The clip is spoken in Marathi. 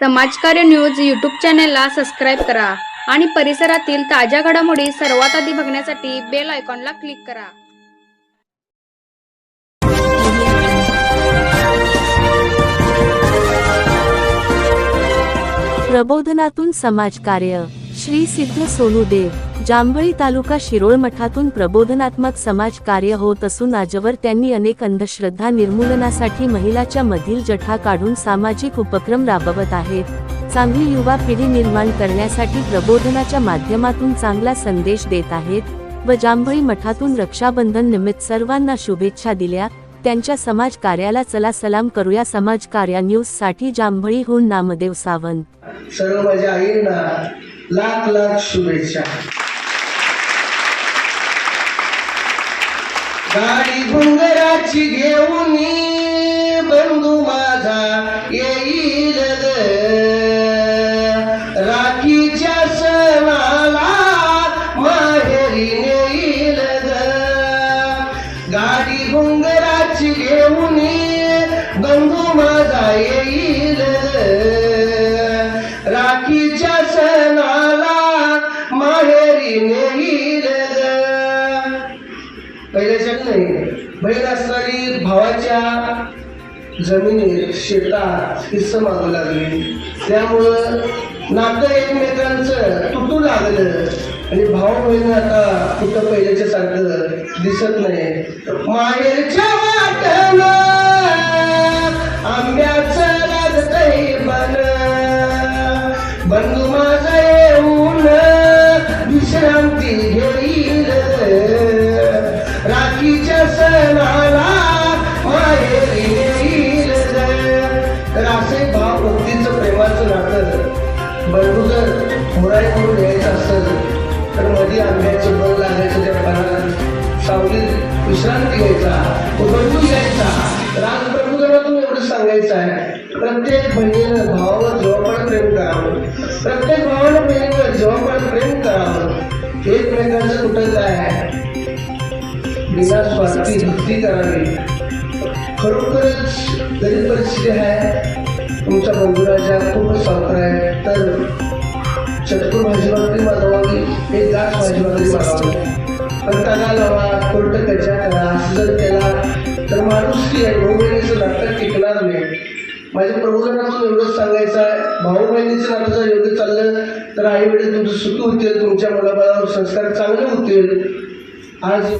समाजकार्य न्यूज यूट्यूब चॅनेलला सबस्क्राईब करा आणि परिसरातील ताज्या घडामोडी सर्वात आधी बघण्यासाठी बेल आयकॉनला क्लिक करा. प्रबोधनातून समाजकार्य. श्री सिद्ध सोनुदेव जांभळी तालुका शिरोळ मठातून प्रबोधनात्मक समाज कार्य होत असून आजवर त्यांनी अनेक अंधश्रद्धा निर्मूलनासाठी महिलाच्या मधील जठा काढून सामाजिक उपक्रम राबवत आहेत. चांगली युवा पिढी निर्माण करण्यासाठी प्रबोधनाच्या माध्यमातून चांगला संदेश देत आहेत व जांभळी मठातून रक्षाबंधन निमित्त सर्वांना शुभेच्छा दिल्या. त्यांच्या समाज कार्याला चला सलाम करूया. समाज कार्या न्यूजसाठी जांभळीहून नामदेव सावंत. सर्व माझ्या आईंना लाख लाख शुभेच्छा. गाडी घुंगराची घेऊन बंधू माझा येईल राखीच्या सणाला माहेरी येईल गाडी घुंगराची घेऊन बंधू माझा येईल पहिल्याच्यात नाही. बैल असणारी भावाच्या जमिनीत शेतात हिस्स मागू लागली. त्यामुळं नातं एकमेकांचं तुटू लागलं. आणि भाऊ बहीण आता कुठं पहिल्याच्या सारखं दिसत नाही. माहेरच्या वाटण तर असे भाव भक्तीचं प्रेमाचं नातं बंधू जर मुराई करून यायचं असेल तर मध्ये आंब्याचे बळ लागायचं त्या पानात सावलीत विश्रांती घ्यायचा तो बंधू घ्यायचा तर आज प्रभूजनातून एवढं सांगायचं आहे. प्रत्येक बहिणीनं भावावर जेव्हा प्रेम करावं. बिना स्वार्थी भक्ती करावी खरोखरच गरीब परिस्थिती आहे. तुमच्या बंधुराच्या खूपच सावकार आहे. तर चतुर भाजीभाकरी मागवावी हे दास भाजीभाकरी मागवावी पण लावा कोर्ट त्याच्या करा असं जर केला तर माणूस की आहे भाऊ बहिणीचं नाटक टिकणार नाही. माझ्या प्रबोधनातून एवढंच सांगायचं आहे. भाऊ बहिणीचं नाटक जर एवढं चाललं तर आई वडील तुमचं सुखी होतील तुमच्या मुलाबाळावर संस्कार चांगले होतील. आज